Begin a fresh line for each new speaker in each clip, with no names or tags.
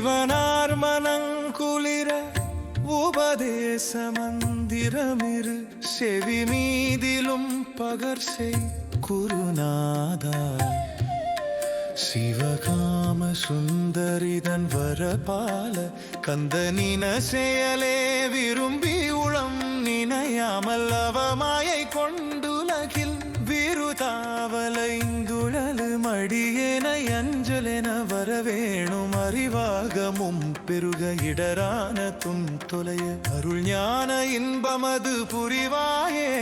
சிவனார் மனங்குளிர உபதேச மந்திரமிரு. செவி மீதிலும் பகர்சை குருநாதா. சிவகாம சுந்தரிதன் வரபால கந்தனின செயலே விரும்பி உளம் நினையாமல் அவமாயை கொண்டுலகி விருதாவலைந்துழலு மடியேன அஞ்சலென வரவேணும் அறிவாகமும் பெருக இடரான தும் தொலைய அருள் ஞான இன்பமது புரிவாயே.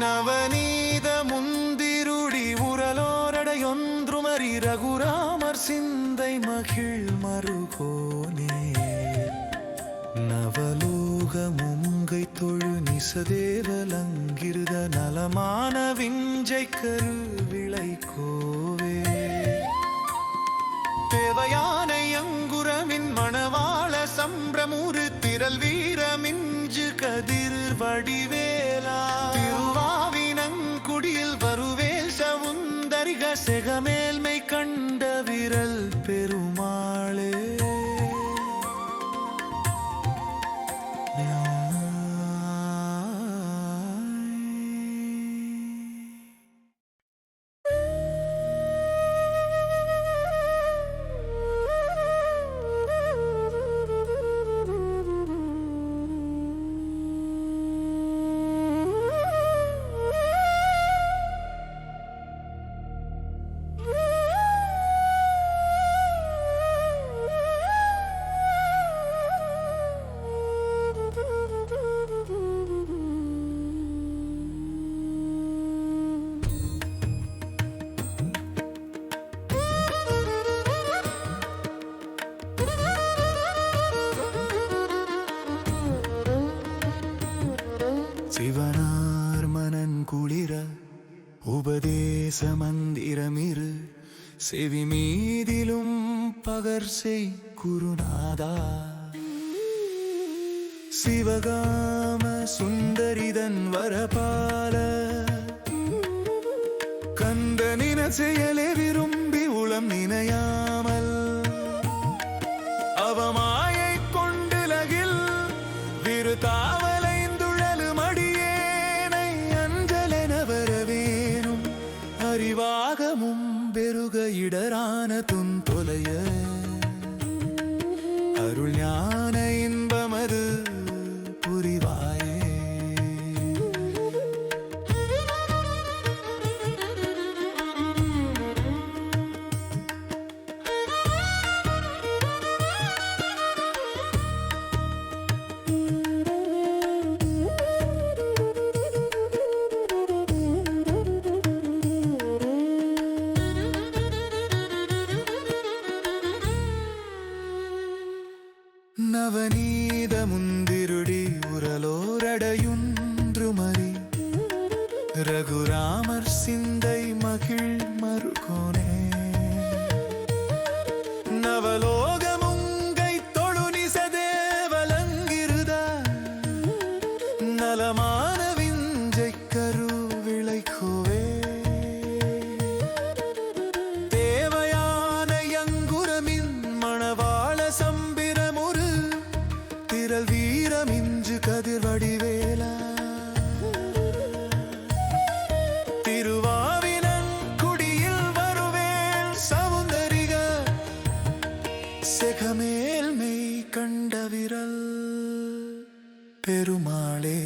நவநீத முந்திருடி உரலோரடையொன்றுமறி ரகுராமர் சிந்தை மகிழ் மறுகோனே நவலோகமுங்கை தொழு நிசதேவலங்கிருத நலமான விஞ்சை கரு விளை கோவே தேவையான அங்குரமின் மணவாள சம்பிரமுறு திரள் வீரமிஞ்சு கதிர் வடிவேலா. திருவாவினங்குடியில் வருவேல் சவுந்தரிக செகமே. சிவனார் மனன் குளிர உபதேச மந்திரமிரு. செவி மீதிலும் பகர்செய் குருநாதா. சிவகாம சுந்தரிதன் வரபால. கந்தனின செயலே விரும்பி உளம் நினையா. பெருக ನವನೀದ ಮುಂದಿರುಡಿ உரலோரடையுன்றுமறி. ரகுராமர் சிந்தை மகிழ் மறுகோனே. செகமேல்மை கண்ட விரல் பெருமாளே.